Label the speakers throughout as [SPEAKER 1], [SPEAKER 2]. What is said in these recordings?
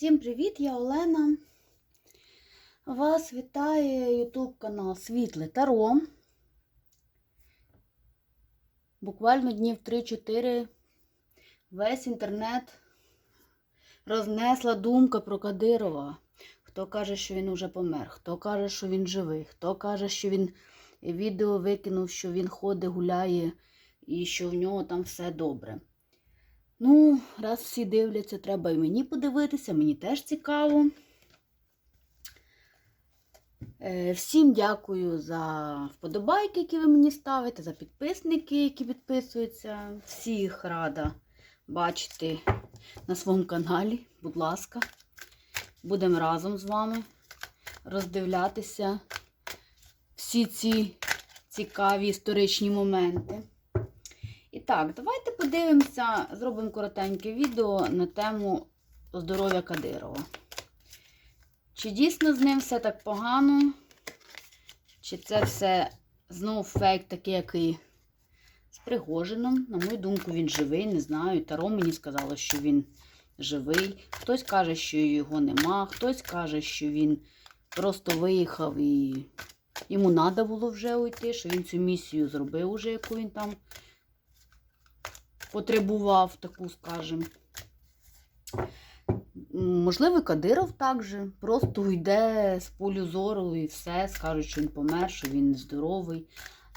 [SPEAKER 1] Всім привіт, я Олена. Вас вітає YouTube канал Світле Таро. Буквально днів 3-4 весь інтернет рознесла думка про Кадирова. Хто каже, що він уже помер, хто каже, що він живий, хто каже, що він відео викинув, що він ходить, гуляє і що в нього там все добре. Ну, раз всі дивляться, треба і мені подивитися, мені теж цікаво. Е, Всім дякую за вподобайки, які ви мені ставите, за підписники, які підписуються. Всіх рада бачити на своєму каналі. Будь ласка, будемо разом з вами роздивлятися всі ці цікаві історичні моменти. І так, давайте подивимося, зробимо коротеньке відео на тему здоров'я Кадирова. Чи дійсно з ним все так погано? Чи це все знову фейк, такий, як і з Пригожином? На мою думку, він живий, не знаю. Таро мені сказало, що він живий. Хтось каже, що його нема, хтось каже, що він просто виїхав і йому треба було вже уйти, що він цю місію зробив уже, яку він там потребував таку, скажімо. Можливо, Кадиров також просто йде з полю зору і все, скажуть, що він помер, що він здоровий.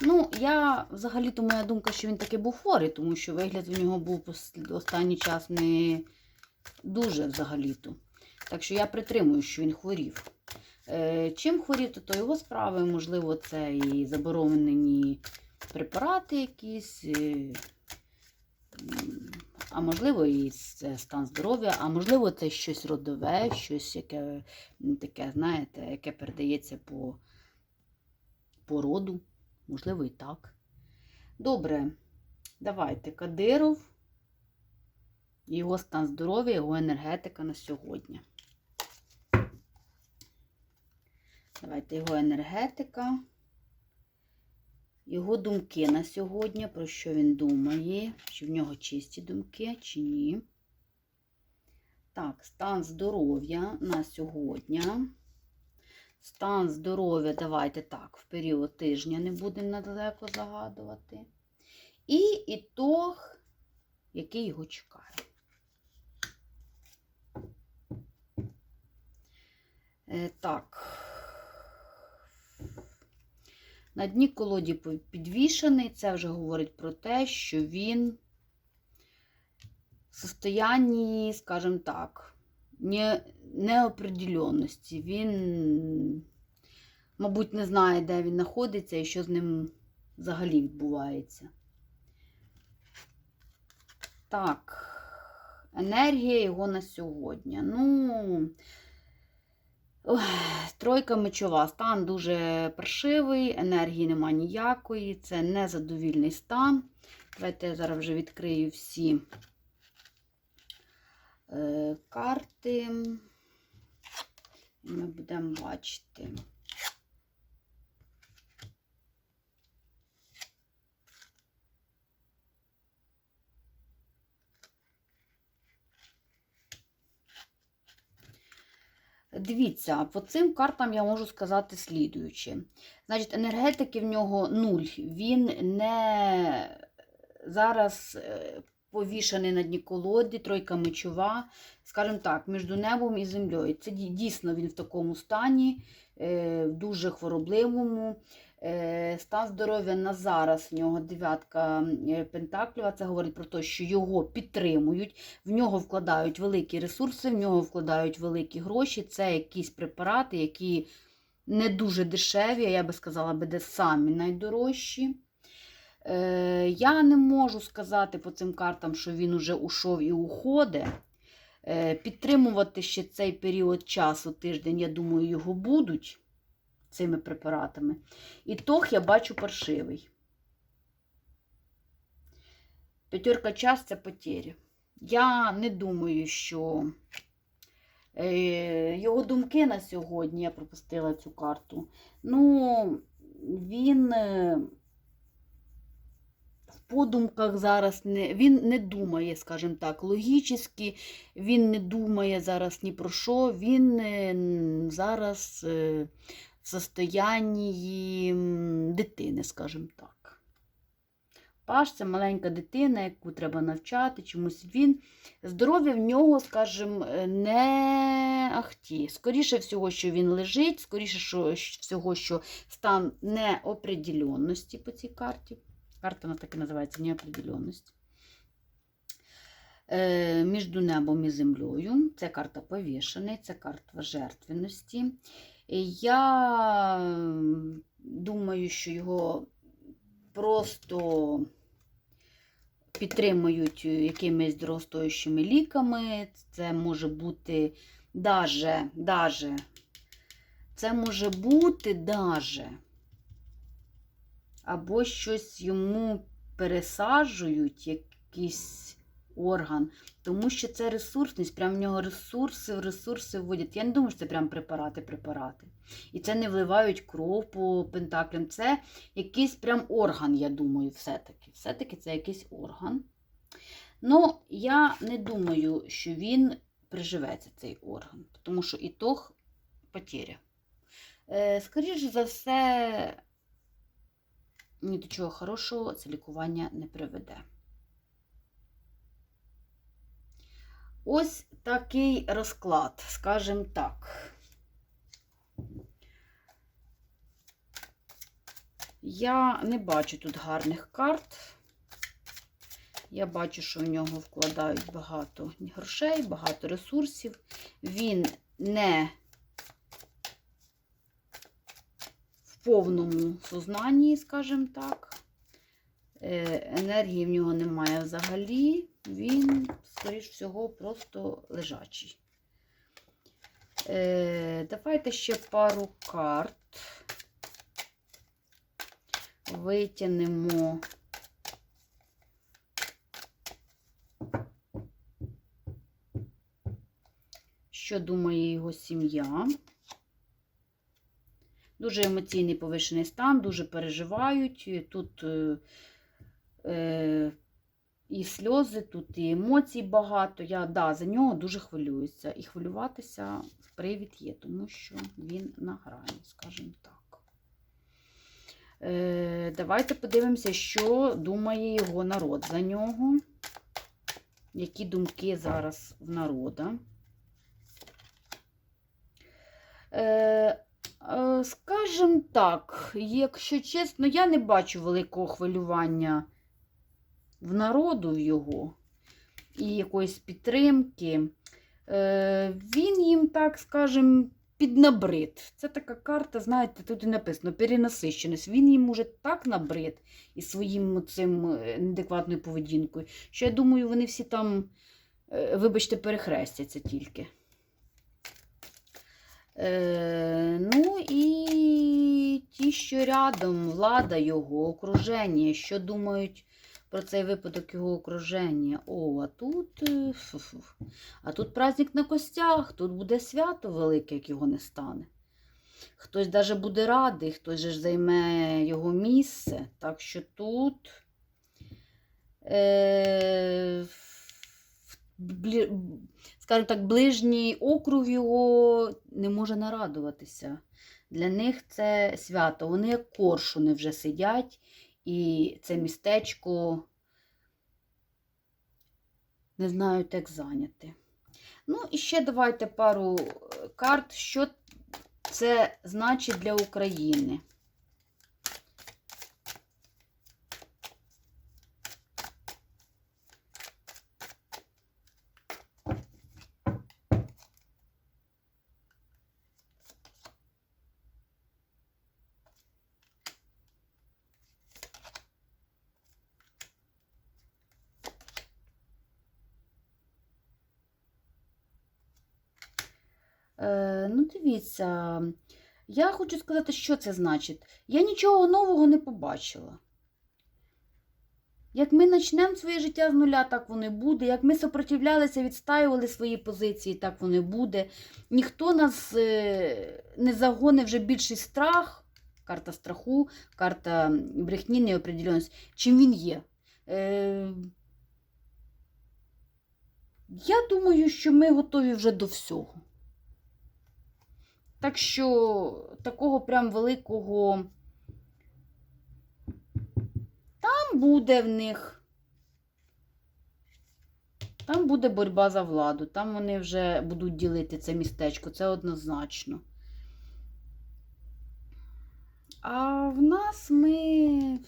[SPEAKER 1] Ну, я взагалі-то моя думка, що він таки був хворий, тому що вигляд у нього був останній час не дуже взагалі-то. Так що я притримую, що він хворів. Е, Чим хворів, то, то його справи, можливо, це і заборонені препарати якісь. А можливо, і стан здоров'я, а можливо, це щось родове, щось яке таке, знаєте, яке передається по, по роду. Можливо, і так. Добре, давайте Кадиров, його стан здоров'я, його енергетика на сьогодні. Давайте його енергетика. Його думки на сьогодні, про що він думає, чи в нього чисті думки, чи ні. Так, стан здоров'я на сьогодні. Стан здоров'я, давайте так, в період тижня не будемо надалеко загадувати. І ітог, який його чекає. Е, так. На дні колоді підвішений, це вже говорить про те, що він в состоянні, скажімо так, не. Він, мабуть, не знає, де він знаходиться і що з ним взагалі відбувається. Так, енергія його на сьогодні. Ну, Тройка мечова. Стан дуже паршивий, енергії нема ніякої, це незадовільний стан. Давайте я зараз вже відкрию всі е, карти. І ми будемо бачити. Дивіться, по цим картам я можу сказати слідуюче. Значить, енергетики в нього нуль. Він не зараз повішений повішаний на дні колоді, тройка мечова, скажімо так, між небом і землею. Це дійсно він в такому стані, е, дуже хворобливому. Е, стан здоров'я на зараз в нього дев'ятка Пентакліва. Це говорить про те, що його підтримують, в нього вкладають великі ресурси, в нього вкладають великі гроші. Це якісь препарати, які не дуже дешеві, я би сказала, буде самі найдорожчі. Е, Я не можу сказати по цим картам, що він уже ушов і уходить. Е, Підтримувати ще цей період часу, тиждень, я думаю, його будуть цими препаратами. Ітог я бачу паршивий. П'ятерка час це потері. Я не думаю, що е, його думки на сьогодні, я пропустила цю карту. Ну, він е, в подумках зараз не, він не думає, скажімо так, логічно, він не думає зараз ні про що, він е, зараз состоянні дитини, скажімо так. Паш це маленька дитина, яку треба навчати, чомусь він. Здоров'я в нього, скажімо, не ахті. Скоріше всього, що він лежить, скоріше всього, що стан неопределенності по цій карті. Карта вона так і називається неопределенність. Е, між небом і землею. Це карта повішений, це карта жертвеності. Я думаю, що його просто підтримують якимись дорогостоящими ліками. Це може бути даже, даже, це може бути даже, або щось йому пересаджують, якийсь орган, тому що це ресурсність, прям в нього ресурси, ресурси вводять. Я не думаю, що це прям препарати, препарати. І це не вливають кров по пентаклям. Це якийсь прям орган, я думаю, все-таки. Все-таки це якийсь орган. Ну, я не думаю, що він приживеться, цей орган, тому що ітог потеря. Е, скоріше за все, ні до чого хорошого це лікування не приведе. Ось такий розклад, скажімо так. Я не бачу тут гарних карт. Я бачу, що в нього вкладають багато грошей, багато ресурсів. Він не в повному сознанні, скажімо так. Е, Енергії в нього немає взагалі. Він, скоріш всього, просто лежачий. Е, Давайте ще пару карт. Витягнемо. Що думає його сім'я? Дуже емоційний повишений стан, дуже переживають. Тут е, е, і сльози, тут і емоцій багато. Я да, за нього дуже хвилююся. І хвилюватися привід є, тому що він на грані, скажімо так. Е, давайте подивимося, що думає його народ за нього. Які думки зараз в народа. Е, е, Скажем так, якщо чесно, я не бачу великого хвилювання в народу його і якоїсь підтримки. Е, Він їм, так скажем, піднабрид. Це така карта, знаєте, тут і написано перенасищеність. Він їм уже так набрид і своїм цим е, неадекватною поведінкою, що я думаю, вони всі там, е, вибачте, перехрестяться тільки. Е, ну і ті, що рядом, влада його, окруження, що думають про цей випадок його окруження. О, а тут, е, фу-фу. а тут праздник на костях, тут буде свято велике, як його не стане. Хтось даже буде радий, хтось же займе його місце. Так що тут. Е, скажімо так, ближній округ його не може нарадуватися. Для них це свято. Вони як коршуни вже сидять, і це містечко не знають, як зайняти. Ну, і ще давайте пару е, карт, що це значить для України. Е, ну, дивіться, я хочу сказати, що це значить. Я нічого нового не побачила. Як ми почнемо своє життя з нуля, так воно і буде. Як ми сопротивлялися, відстаювали свої позиції, так воно і буде. Ніхто нас е, не загонить вже більший страх, карта страху, карта брехні, неопределеності, чим він є. Е, я думаю, що ми готові вже до всього. Так що такого прям великого там буде в них. Там буде боротьба за владу, там вони вже будуть ділити це містечко, це однозначно. А в нас ми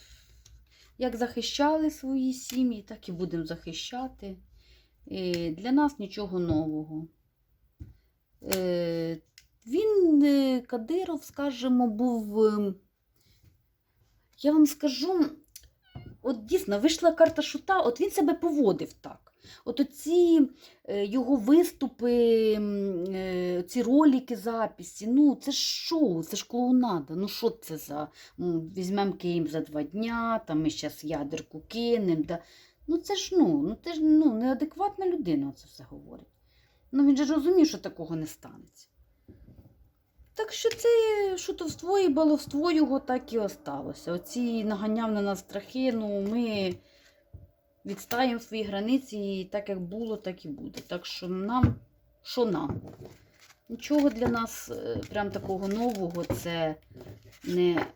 [SPEAKER 1] як захищали свої сім'ї, так і будемо захищати. І для нас нічого нового. Він, е, Кадиров, скажімо, був. е, Я вам скажу, от дійсно вийшла карта шута, от він себе поводив так. От оці е, його виступи, е, ці ролики, записи, ну це ж це ж клоунада. Ну що це за м, візьмемо Київ за два дня, там ми зараз ядерку кинемо. Да. Ну це ж ну, ну, це ж, ну, неадекватна людина це все говорить. Ну він же розумів, що такого не станеться. Так що це шутовство і баловство його так і осталося. Оці наганяв на нас страхи, ну ми відстаємо свої границі, і так як було, так і буде. Так що нам, що нам? Нічого для нас е, прям такого нового це не.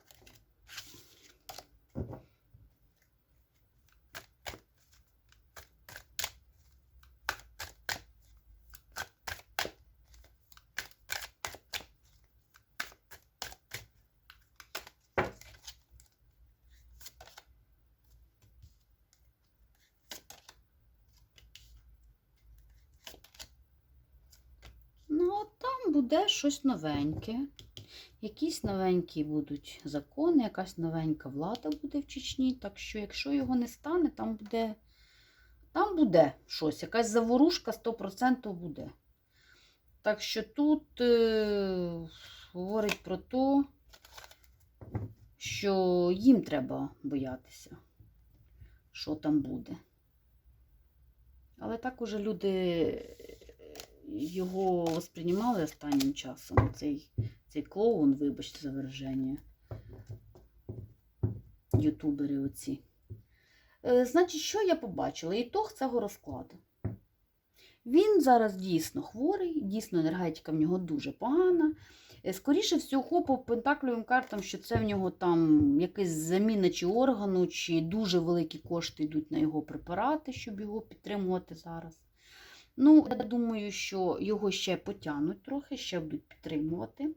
[SPEAKER 1] Ну, от там буде щось новеньке. Якісь новенькі будуть закони, якась новенька влада буде в Чечні. Так що, якщо його не стане, там буде, там буде щось, якась заворушка 100% буде. Так що тут е, говорить про те, що їм треба боятися, що там буде. Але так уже люди його восприймали останнім часом. Цей, цей клоун, вибачте за вираження. Ютубери оці. Е, значить, що я побачила? Ітог цього розкладу. Він зараз дійсно хворий, дійсно енергетика в нього дуже погана. Е, Скоріше всього, по пентакльовим картам, що це в нього там якась заміна чи органу, чи дуже великі кошти йдуть на його препарати, щоб його підтримувати зараз. Ну, я думаю, що його ще потягнуть трохи, ще будуть підтримувати.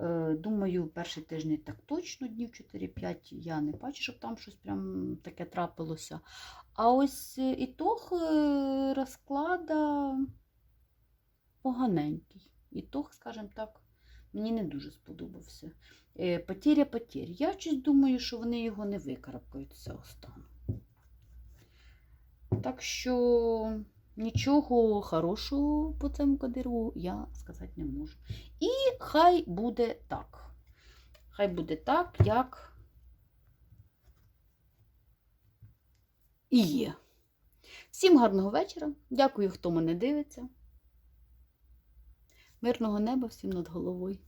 [SPEAKER 1] Е, Думаю, перший тиждень так точно, днів 4-5, я не бачу, щоб там щось прям таке трапилося. А ось е, ітог е, розклада поганенький. Ітог, скажімо так, мені не дуже сподобався. Потеря потерь. Я щось думаю, що вони його не викарабкають з цього стану. Так що нічого хорошого по цьому кадиру я сказати не можу. І хай буде так. Хай буде так, як і є. Всім гарного вечора. Дякую, хто мене дивиться. Мирного неба всім над головою.